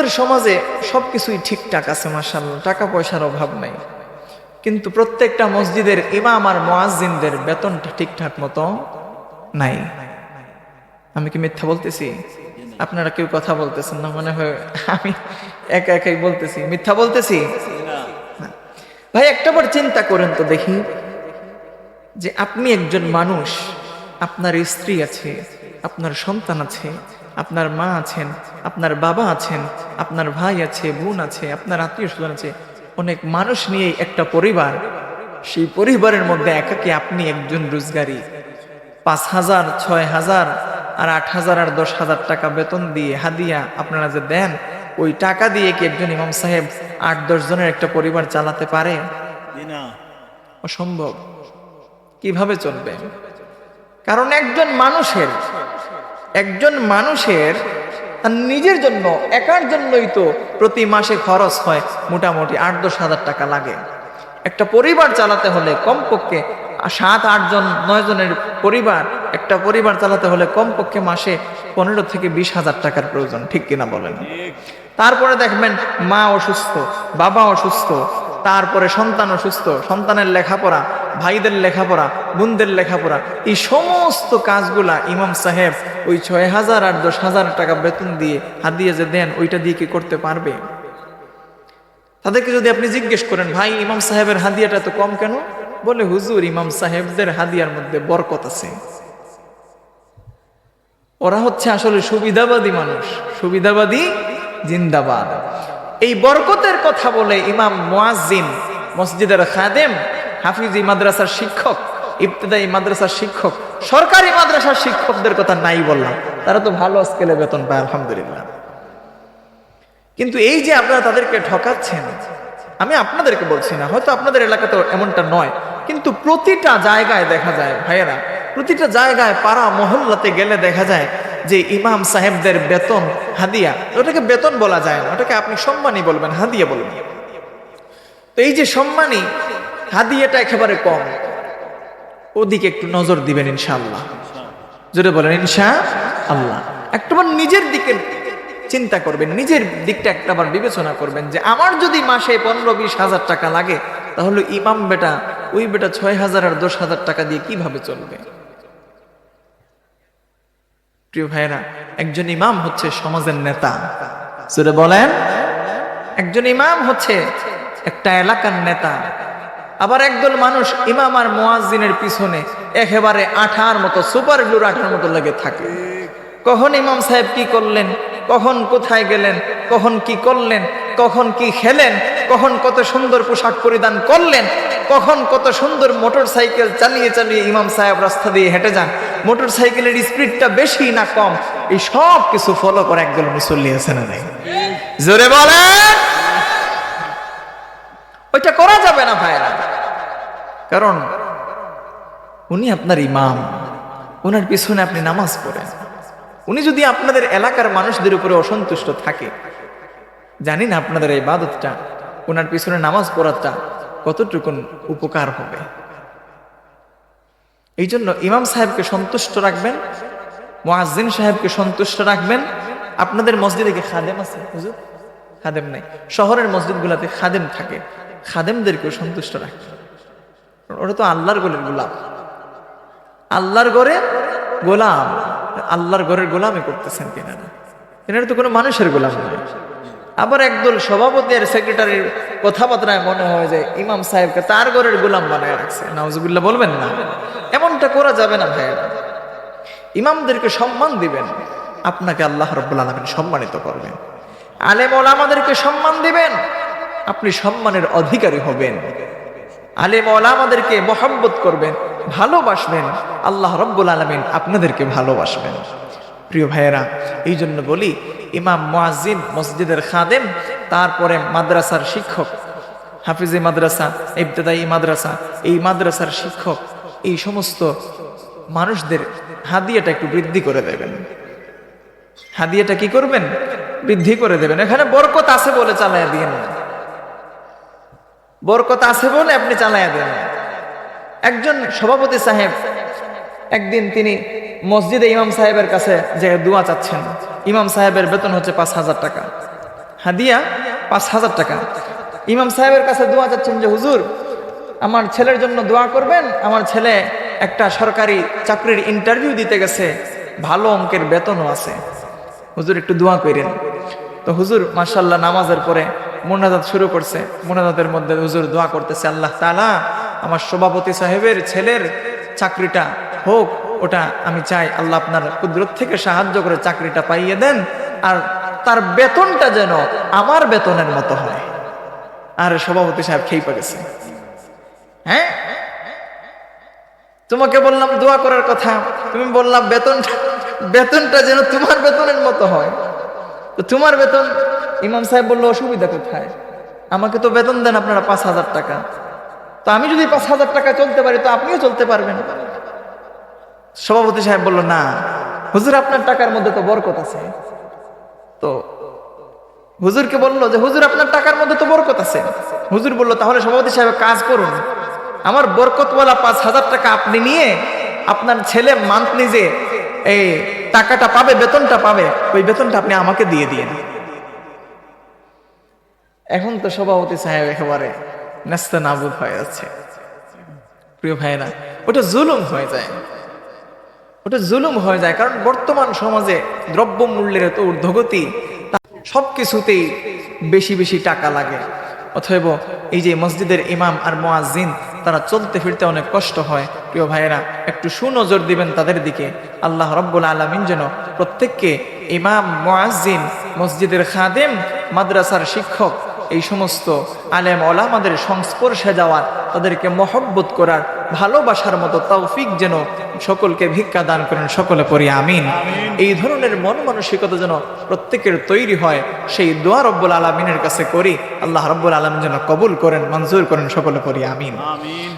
আমাদের সমাজে সব কিছুই ঠিকঠাক আছে মাসাল্লাহ টাকা পয়সার অভাব নাই। কিন্তু প্রত্যেকটা মসজিদের ইমাম আর মোয়াজিনদের বেতনটা ঠিকঠাক মতো নাই। আমি কি মিথ্যা বলতেছি? আপনারা কেউ কথা বলতেছেন না মনে হয় আমি একা একাই বলতেছি। মিথ্যা বলতেছি। ভাই একটাবার চিন্তা করেন তো দেখি যে আপনি একজন মানুষ, আপনার স্ত্রী আছে, আপনার সন্তান আছে আপনার মা আছেন আপনার বাবা আছেন আপনার ভাই আছে বোন আছে আপনার আত্মীয় স্বজন আছে অনেক মানুষ নিয়ে একটা পরিবার। সেই পরিবারের মধ্যে একাকে আপনি একজন রোজগারি। পাঁচ হাজার ছয় হাজার আর আট হাজার আর দশ হাজার টাকা বেতন দিয়ে হাদিয়া আপনারা যে দেন ওই টাকা দিয়ে কি একজন ইমাম সাহেব আট দশ জনের একটা পরিবার চালাতে পারে? না। অসম্ভব। কীভাবে চলবে? কারণ একজন মানুষের একজন মানুষের তার নিজের জন্য একার জন্যই তো প্রতি মাসে খরচ হয় মোটামুটি আট দশ হাজার টাকা লাগে। একটা পরিবার চালাতে হলে কমপক্ষে সাত আট জন নয় জনের পরিবার একটা পরিবার চালাতে হলে কমপক্ষে মাসে পনেরো থেকে বিশ হাজার টাকার প্রয়োজন ঠিক কিনা বলেন? তারপরে দেখবেন মা অসুস্থ বাবা অসুস্থ তারপরে সন্তান অসুস্থ, সন্তানের লেখাপড়া, ভাইদের লেখাপড়া, বোনদের লেখাপড়া, এই সমস্ত কাজগুলা ইমাম সাহেব ওই ছয় হাজার আর দশ হাজার টাকা বেতন দিয়ে হাদিয়ে যে দেন, ওইটা দিয়ে কি করতে পারবে? তাদেরকে যদি আপনি জিজ্ঞেস করেন, ভাই, ইমাম সাহেবের হাদিয়াটা তো কম কেন? বলে, হুজুর, ইমাম সাহেবদের হাদিয়ার মধ্যে বরকত আছে। ওরা হচ্ছে আসলে সুবিধাবাদী মানুষ, সুবিধাবাদী জিন্দাবাদ। এই বরকতের কথা বলে ইমাম মুয়াজ্জিন, মসজিদের খাদেম, হাফিজি মাদ্রাসার শিক্ষক, ইবতদায়ী মাদ্রাসার শিক্ষক, সরকারি মাদ্রাসার শিক্ষকদের কথা নাই বললাম। তারা তো ভালো স্কেলে বেতন পায়, আলহামদুলিল্লাহ। কিন্তু এই যে আপনারা তাদেরকে ঠকাচ্ছেন, আমি আপনাদেরকে বলছি না, হয়তো আপনাদের এলাকাতে এমনটা নয়, কিন্তু প্রতিটা জায়গায় দেখা যায়, ভাইয়েরা, প্রতিটা জায়গায় পাড়া মহল্লাতে গেলে দেখা যায় যে ইমাম সাহেবদের বেতন হাদিয়া, ওটাকে বেতন বলা যায় না, ওটাকে আপনি সম্মানই বলবেন, হাদিয়া বলবেন। তো এই যে সম্মানী হাদিয়াটা একেবারে কম। ওদিকে একটু নজর দিবেন ইনশাআল্লাহ। জোরে বলেন ইনশা আল্লাহ একটাবার নিজের দিকে চিন্তা করবেন, নিজের দিকটা একটাবার বিবেচনা করবেন যে আমার যদি মাসে পনেরো বিশ হাজার টাকা লাগে, তাহলে ইমাম বেটা, ওই বেটা ছয় হাজার আর দশ হাজার টাকা দিয়ে কীভাবে চলবে? প্রিয় ভাইরা একজন ইমাম হচ্ছে সমাজের নেতা। সুরে বলেন, একজন ইমাম হচ্ছে একটা এলাকার নেতা। আবার একদল মানুষ ইমাম আর মোয়াজিনের পিছনে একেবারে আঠার মতো, সুপার গ্লুর আঠার মতো লেগে থাকে। কখন ইমাম সাহেব কি করলেন? কখন কোথায় গেলেন? কখন কি করলেন? কখন কি খেলেন, কখন কত সুন্দর পোশাক পরিধান করলেন, কখন কত সুন্দর মোটর সাইকেল চালিয়ে চালিয়ে ইমাম সাহেব রাস্তা দিয়ে হেঁটে যান মোটর সাইকেলের স্পিডটা বেশি না কম, এই সব কিছু ফলো করে একদল মুসল্লি আছে না নাই? জোরে বলেন! ওইটা করা যাবে না ভাইরা। কারণ উনি আপনার ইমাম ওনার পিছনে আপনি নামাজ পড়েন। উনি যদি আপনাদের এলাকার মানুষদের উপরে অসন্তুষ্ট থাকে জানি না আপনাদের এই বাদতটা ওনার পিছনে নামাজ পড়াটা কতটুকুন উপকার হবে। এই জন্য ইমাম সাহেবকে সন্তুষ্ট রাখবেন, মোয়াজ্জিন সাহেবকে সন্তুষ্ট রাখবেন। আপনাদের মসজিদে কি খাদেম আছে? হুজুর, খাদেম নাই। শহরের মসজিদগুলোতে খাদেম থাকে, খাদেমদেরকেও সন্তুষ্ট রাখবেন ওটা তো আল্লাহর গোলের গোলাম। আল্লাহর গড়ে গোলাম, আল্লাহর গড়ের গোলামই করতেছেন কিনারা এনারা তো কোনো মানুষের গোলাম নয়। আবার একদল সভাপতি আর সেক্রেটারির কথাবার্তায় মনে হয় যে ইমাম সাহেবকে তার ঘরের গোলাম বানায় রাখছে। নাউজুবিল্লাহ বলবেন না। এমনটা করা যাবে না ভাইয়েরা। ইমামদেরকে সম্মান দিবেন। আপনাকে আল্লাহ রব্বুল আলমিন সম্মানিত করবেন। আলেম ওলামাদেরকে সম্মান দিবেন। আপনি সম্মানের অধিকারী হবেন। আলেম ওলামাদেরকে মোহাব্বত করবেন। ভালোবাসবেন। আল্লাহ রব্বুল আলমিন আপনাদেরকে ভালোবাসবেন। প্রিয় ভাইয়েরা এই জন্য বলি, ইমাম মুয়াজ্জিন, মসজিদের খাদেম, তারপরে মাদ্রাসার শিক্ষক, হাফিজে মাদ্রাসা, ইবতদায়ী মাদ্রাসা, এই মাদ্রাসার শিক্ষক, এই সমস্ত মানুষদের হাদিয়াটা একটু বৃদ্ধি করে দেবেন। হাদিয়াটা কি করবেন? বৃদ্ধি করে দেবেন। এখানে বরকত আছে বলে চালাইয়া দিয়ে না। বরকত আছে বলে আপনি চালাইয়া দেন একজন সভাপতি সাহেব, একদিন তিনি মসজিদে ইমাম সাহেবের কাছে যে দোয়া চাচ্ছেন, ইমাম সাহেবের বেতন হচ্ছে পাঁচ হাজার টাকা। হাদিয়া পাঁচ হাজার টাকা। ইমাম সাহেবের কাছে দোয়া চাচ্ছেন যে, হুজুর, আমার ছেলের জন্য দোয়া করবেন? আমার ছেলে একটা সরকারি চাকরির ইন্টারভিউ দিতে গেছে, ভালো অঙ্কের বেতনও আছে। হুজুর, একটু দোয়া করেন তো হুজুর মার্শাল্লাহ নামাজের পরে মোনাজাত শুরু করছে। মোনাজাতের মধ্যে হুজুর দোয়া করতেছে, আল্লাহ তালা আমার সভাপতি সাহেবের ছেলের চাকরিটা হোক ওটা আমি চাই আল্লাহ আপনার কুদরত থেকে সাহায্য করে চাকরিটা পাইয়ে দেন, আর তার বেতনটা যেন আমার বেতনের মতো হয়। আর সভাপতি সাহেব খেয়ে গেছে। হ্যাঁ? তোমাকে বললাম দোয়া করার কথা, তুমি বললাম বেতনটা বেতনটা যেন তোমার বেতনের মতো হয়। তো তোমার বেতন, ইমাম সাহেব বলল, অসুবিধা কোথায়? আমাকে তো বেতন দেন আপনারা পাঁচ হাজার টাকা। তো আমি যদি পাঁচ হাজার টাকা চলতে পারি, তো আপনিও চলতে পারবেন। সভাপতি সাহেব বলল, না, হুজুর আপনার টাকার মধ্যে তো বরকত আছে। তো হুজুরকে বলল যে, হুজুর, আপনার টাকার মধ্যে তো বরকত আছে। হুজুর বলল, তাহলে সভাপতি সাহেব কাজ করুন। আমার বরকতওয়ালা পাঁচ হাজার টাকা আপনি নিয়ে আপনার ছেলে মান্থলি যে এই টাকাটা পাবে, বেতনটা পাবে, ওই বেতনটা আপনি আমাকে দিয়ে দিন। এখন তো সভাপতি সাহেব একেবারে ন্যস্ত নাবুদ হয়ে যাচ্ছে। প্রিয় ভাইরা ওটা জুলুম হয়ে যায়। ওটা জুলুম হয়ে যায়, কারণ বর্তমান সমাজে দ্রব্য মূল্যের এত ঊর্ধ্বগতি সব কিছুতেই বেশি বেশি টাকা লাগে। অথব এই যে মসজিদের ইমাম আর মোয়াজিন তারা চলতে ফিরতে অনেক কষ্ট হয়। প্রিয় ভাইয়েরা, একটু সুনজর দিবেন তাদের দিকে। আল্লাহ রব্বুল আলমিন যেন প্রত্যেককে ইমাম মোয়াজিন মসজিদের খাদেম, মাদ্রাসার শিক্ষক এই সমস্ত আলেম ওলামাদের সংস্পর্শে যাওয়ার, তাদেরকে মহব্বত করার, ভালোবাসার মতো তৌফিক যেন সকলকে ভিক্ষা দান করেন, সকলে পড়ি, আমিন। এই ধরনের মন মানসিকতা যেন প্রত্যেকের তৈরি হয়, সেই দোয়া রব্বুল আলমিনের কাছে করি, আল্লাহ রব্বুল আলম যেন কবুল করেন, মঞ্জুর করেন, সকলে পড়ি, আমিন। আমিন।